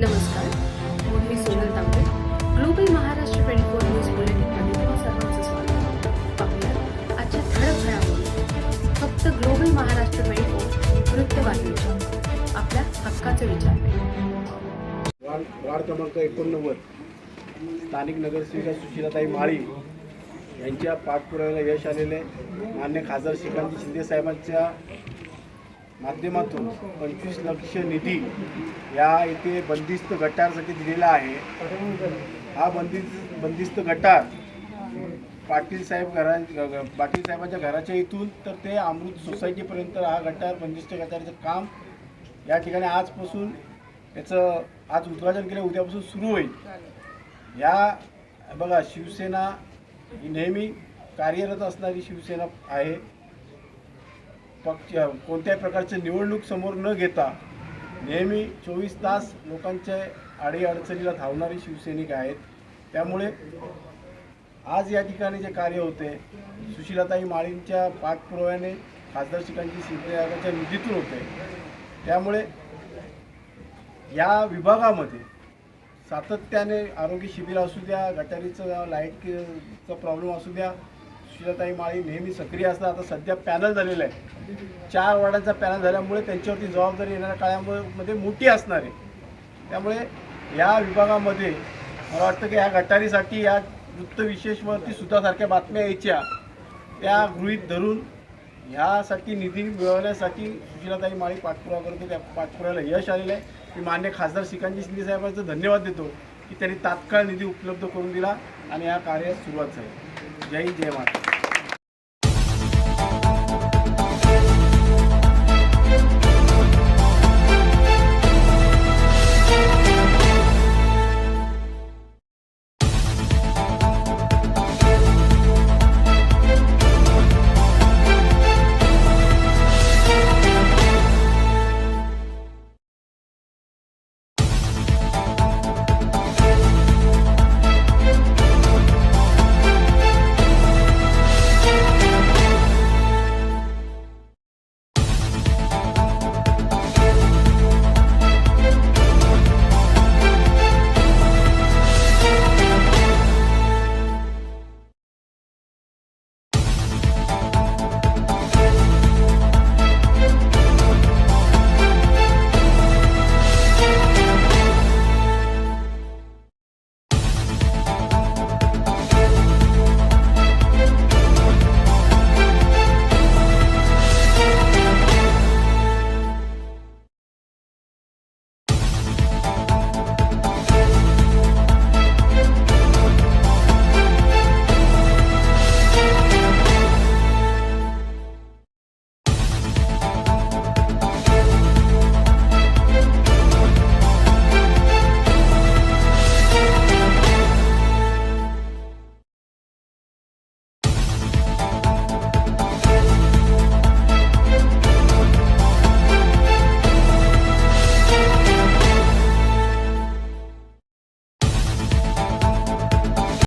नमस्कार. मी Sonal Tambe. Global Maharashtra twenty four news बुलेटिनमध्ये तुम्हा सर्वांचं स्वागत. पाहूया आजच्या ठळक घडामोडी. फक्त ग्लोबल महाराष्ट्र ट्वेंटी फोर वृत्तवाहिनीच्या. आपल्या हक्काचा विचार. वार्ड क्रमांक एकोणनव्वद. स्थानिक नगरसेविका सुशीलाताई माळी यांच्या पाठपुराव्याला यश आलेले मान्य खासदार श्रीकांत शिंदे साहेबांच्या माध्यमातून पंचवीस लक्ष निधी या इथे बंदिस्त गटारसाठी दिलेला आहे. हा बंदिस्त बंदिस्त गटार पाटील साहेब घरा पाटील साहेबांच्या घराच्या इथून तर ते अमृत सोसायटीपर्यंत हा गटार बंदिस्त गटारचं काम या ठिकाणी आजपासून त्याचं आज उद्घाटन केलं उद्यापासून सुरू होईल. या बघा शिवसेना ही नेहमी कार्यरत असणारी शिवसेना आहे. पक्ष कोणत्याही प्रकारचे निवडणूक समोर न घेता नेहमी चोवीस तास लोकांच्या अडीअडचणीला धावणारे शिवसैनिक आहेत. त्यामुळे आज या ठिकाणी जे कार्य होते सुशीलाताई माळींच्या पाठपुराव्याने खासदार शिकांची शिवसेनेच्या निधीतून होते. त्यामुळे या विभागामध्ये सातत्याने आरोग्य शिबिर असू द्या गटारीचं लाईटचा प्रॉब्लेम असू द्या सुशीलाताई माळी नेहमी सक्रिय असतात. आता सध्या पॅनल झालेलं आहे. चार वार्डांचा पॅनल झाल्यामुळे त्यांच्यावरती जबाबदारी येणाऱ्या काळामध्ये मोठी असणार आहे. त्यामुळे या विभागामध्ये मला वाटतं की या गटारीसाठी या वृत्तविशेषवरती सुद्धा सारख्या बातम्या यायच्या. त्या गृहीत धरून ह्यासाठी निधी मिळवण्यासाठी सुशीलाताई माळी पाठपुरावा करतो. त्या पाठपुराव्याला यश आलेलं आहे. मी मान्य खासदार श्रीकांतजी शिंदे साहेबांचं धन्यवाद देतो की त्यांनी तात्काळ निधी उपलब्ध करून दिला आणि या कार्यास सुरुवात झाली. जय जय महाराष्ट्र.